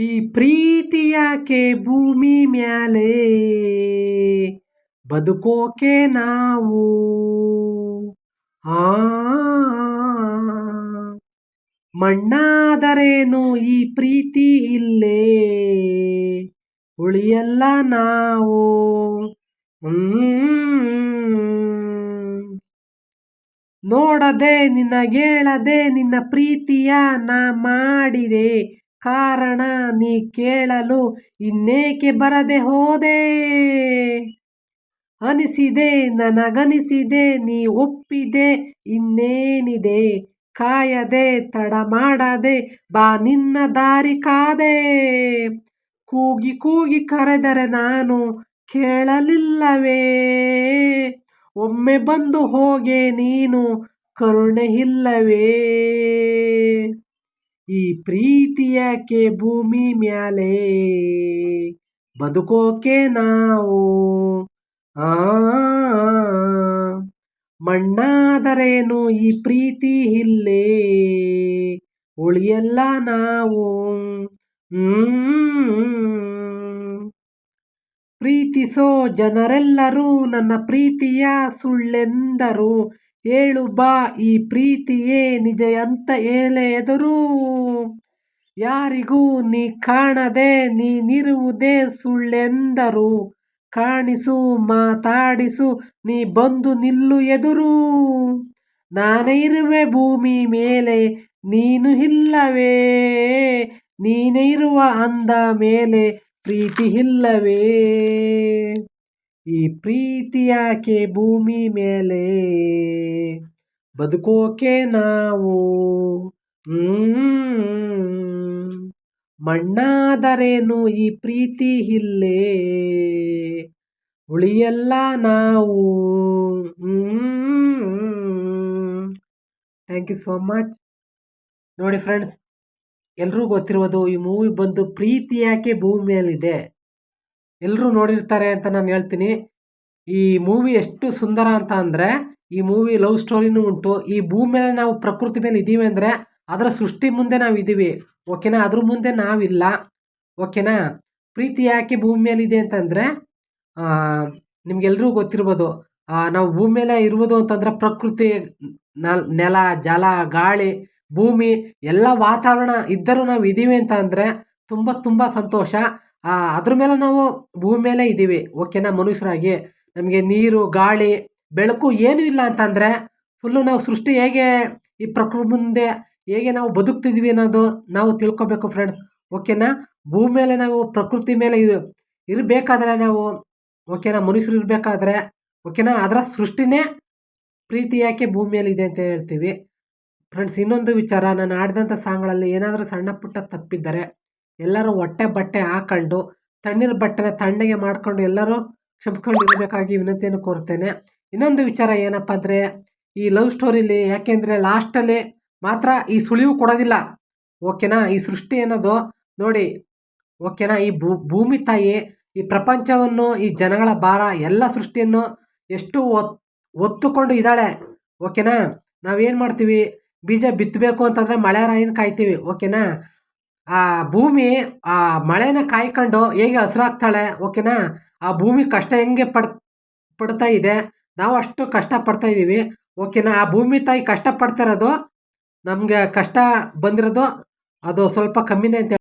ಈ ಪ್ರೀತಿ ಯಾಕೆ ಭೂಮಿ ಮ್ಯಾಲೆ? ಬದುಕೋಕೆ ನಾವು. ಆ. ಮಣ್ಣಾದರೇನು ಈ ಪ್ರೀತಿ ಇಲ್ಲೇ? ಉಳಿಯಲ್ಲ ನಾವು. ನೋಡದೆ ನಿನಗೇಳದೆ ನಿನ್ನ ಪ್ರೀತಿಯ ನಾ ಮಾಡಿದೆ. ಕಾರಣ ನೀ ಕೇಳಲು ಇನ್ನೇಕೆ ಬರದೆ ಹೋದೆ? ಅನಿಸಿದೆ, ನನಗನಿಸಿದೆ, ನೀ ಒಪ್ಪಿದೆ, ಇನ್ನೇನಿದೆ? ಕಾಯದೆ, ತಡ ಮಾಡದೆ, ಬಾ ನಿನ್ನ ದಾರಿ ಕಾದೆ. ಕೂಗಿ ಕೂಗಿ ಕರೆದರೆ ನಾನು ಕೇಳಲಿಲ್ಲವೇ? ಒಮ್ಮೆ ಬಂದು ಹೋಗೆ ನೀನು ಕರುಣೆ ಇಲ್ಲವೇ ಈ ಪ್ರೀತಿಯಕ್ಕೆ ಭೂಮಿ ಮ್ಯಾಲೆ ಬದುಕೋಕೆ ನಾವು ಆ ಮಣ್ಣಾದರೇನು ಈ ಪ್ರೀತಿ ಇಲ್ಲೇ ಉಳಿಯಲ್ಲ ನಾವು? ಪ್ರೀತಿಸೋ ಜನರೆಲ್ಲರೂ ನನ್ನ ಪ್ರೀತಿಯ ಸುಳ್ಳೆಂದರು. ಹೇಳು ಬಾ, ಈ ಪ್ರೀತಿಯೇ ನಿಜ ಅಂತ ಏಳೆ ಎದುರು. ಯಾರಿಗೂ ನೀ ಕಾಣದೆ ನೀನಿರುವುದೇ ಸುಳ್ಳೆಂದರು. ಕಾಣಿಸು, ಮಾತಾಡಿಸು, ನೀ ಬಂದು ನಿಲ್ಲು ಎದುರು. ನಾನೇ ಇರುವೆ ಭೂಮಿ ಮೇಲೆ, ನೀನು ಇಲ್ಲವೇ. ನೀನೇ ಇರುವ ಅಂದ ಮೇಲೆ, ಪ್ರೀತಿ ಇಲ್ಲವೇ. ಈ ಪ್ರೀತಿ ಯಾಕೆ ಭೂಮಿ ಮೇಲೆ? ಬದುಕೋಕೆ ನಾವು ಮಣ್ಣಾದರೇನು ಈ ಪ್ರೀತಿ ಇಲ್ಲೇ? ಉಳಿಯಲ್ಲ ನಾವು ಥ್ಯಾಂಕ್ ಯು ಸೋ ಮಚ್ ನೋಡಿ ಫ್ರೆಂಡ್ಸ್ ಎಲ್ರಿಗೂ ಗೊತ್ತಿರುವುದು ಈ ಮೂವಿ ಬಂದು ಪ್ರೀತಿ ಯಾಕೆ ಭೂಮಿ ಮೇಲಿದೆ ಎಲ್ಲರೂ ನೋಡಿರ್ತಾರೆ ಅಂತ ನಾನು ಹೇಳ್ತೀನಿ. ಈ ಮೂವಿ ಎಷ್ಟು ಸುಂದರ ಅಂತ ಅಂದರೆ, ಈ ಮೂವಿ ಲವ್ ಸ್ಟೋರಿನೂ ಉಂಟು. ಈ ಭೂಮಿ ಮೇಲೆ ನಾವು ಪ್ರಕೃತಿ ಮೇಲೆ ಇದ್ದೀವಿ ಅಂದರೆ, ಅದರ ಸೃಷ್ಟಿ ಮುಂದೆ ನಾವು ಇದ್ದೀವಿ ಓಕೆನಾ? ಅದ್ರ ಮುಂದೆ ನಾವಿಲ್ಲ. ಓಕೆನಾ? ಪ್ರೀತಿ ಯಾಕೆ ಭೂಮಿ ಮೇಲಿದೆ ಅಂತಂದರೆ ನಿಮ್ಗೆಲ್ರಿಗೂ ಗೊತ್ತಿರ್ಬೋದು. ನಾವು ಭೂಮಿ ಮೇಲೆ ಇರುವುದು ಅಂತಂದರೆ ಪ್ರಕೃತಿ, ನೆಲ ಜಲ, ಗಾಳಿ, ಭೂಮಿ, ಎಲ್ಲ ವಾತಾವರಣ ಇದ್ದರೂ ನಾವು ಇದ್ದೀವಿ ಅಂತ ಅಂದರೆ, ತುಂಬ ತುಂಬ ಸಂತೋಷ. ಅದ್ರ ಮೇಲೆ ನಾವು ಭೂಮಿ ಮೇಲೆ ಇದ್ದೀವಿ. ಓಕೆನಾ? ಮನುಷ್ಯರಾಗಿ. ನಮಗೆ ನೀರು, ಗಾಳಿ, ಬೆಳಕು ಏನೂ ಇಲ್ಲ ಅಂತಂದರೆ ಫುಲ್ಲು ನಾವು ಸೃಷ್ಟಿ ಹೇಗೆ ಈ ಪ್ರಕೃತಿ ಮುಂದೆ ಹೇಗೆ ನಾವು ಬದುಕ್ತಿದ್ವಿ ಅನ್ನೋದು ನಾವು ತಿಳ್ಕೊಬೇಕು ಫ್ರೆಂಡ್ಸ್ ಓಕೆನಾ? ಭೂಮಿ ಮೇಲೆ ನಾವು ಪ್ರಕೃತಿ ಮೇಲೆ ಇರಬೇಕಾದ್ರೆ ನಾವು, ಓಕೆನಾ? ಮನುಷ್ಯರು ಇರಬೇಕಾದ್ರೆ, ಓಕೆನಾ? ಅದರ ಸೃಷ್ಟಿನೇ ಪ್ರೀತಿ ಯಾಕೆ ಭೂಮಿಯಲ್ಲಿದೆ ಅಂತ ಹೇಳ್ತೀವಿ. ಫ್ರೆಂಡ್ಸ್ ಇನ್ನೊಂದು ವಿಚಾರ. ನಾನು ಆಡಿದಂಥ ಸಾಂಗ್ಗಳಲ್ಲಿ ಏನಾದರೂ ಸಣ್ಣ ಪುಟ್ಟ ತಪ್ಪಿದ್ದರೆ ಎಲ್ಲರೂ ಹೊಟ್ಟೆ ಬಟ್ಟೆ ಹಾಕೊಂಡು, ತಣ್ಣೀರು ಬಟ್ಟೆನ ತಣ್ಣಗೆ ಮಾಡಿಕೊಂಡು ಎಲ್ಲರೂ ಕ್ಷಮಿಸ್ಕೊಂಡಿರಬೇಕಾಗಿ ವಿನಂತಿಯನ್ನು ಕೋರ್ತೇನೆ ಇನ್ನೊಂದು ವಿಚಾರ ಏನಪ್ಪ ಅಂದರೆ, ಈ ಲವ್ ಸ್ಟೋರಿಲಿ ಯಾಕೆಂದರೆ ಲಾಸ್ಟಲ್ಲಿ ಮಾತ್ರ ಈ ಸುಳಿವು ಕೊಡೋದಿಲ್ಲ. ಓಕೆನಾ? ಈ ಸೃಷ್ಟಿ ಅನ್ನೋದು ನೋಡಿ, ಓಕೆನಾ? ಈ ಭೂಮಿ ತಾಯಿ, ಈ ಪ್ರಪಂಚವನ್ನು, ಈ ಜನಗಳ ಭಾರ, ಎಲ್ಲ ಸೃಷ್ಟಿಯನ್ನು ಎಷ್ಟು ಒತ್ತುಕೊಂಡು ಇದ್ದಾಳೆ. ಓಕೆನಾ? ನಾವೇನು ಮಾಡ್ತೀವಿ? ಬೀಜ ಬಿತ್ತಬೇಕು ಅಂತಂದರೆ ಮಳೆ ರಾಯಿನ ಕಾಯ್ತೀವಿ. ಓಕೆನಾ? ಆ ಭೂಮಿ, ಆ ಮಳೆನ ಕಾಯ್ಕೊಂಡು ಹೇಗೆ ಹಸಿರಾಗ್ತಾಳೆ, ಓಕೆನಾ? ಆ ಭೂಮಿ ಕಷ್ಟ ಹೆಂಗೆ ಪಡ್, ಪಡ್ತಾ ಇದೆ? ನಾವು ಅಷ್ಟು ಕಷ್ಟ ಪಡ್ತಾ ಇದ್ದೀವಿ, ಓಕೆನಾ? ಆ ಭೂಮಿ ತಾಯಿ ಕಷ್ಟ ಪಡ್ತಾ ಇರೋದು ನಮಗೆ ಕಷ್ಟ ಬಂದಿರೋದು ಅದು ಸ್ವಲ್ಪ ಕಮ್ಮಿನೇ ಅಂತ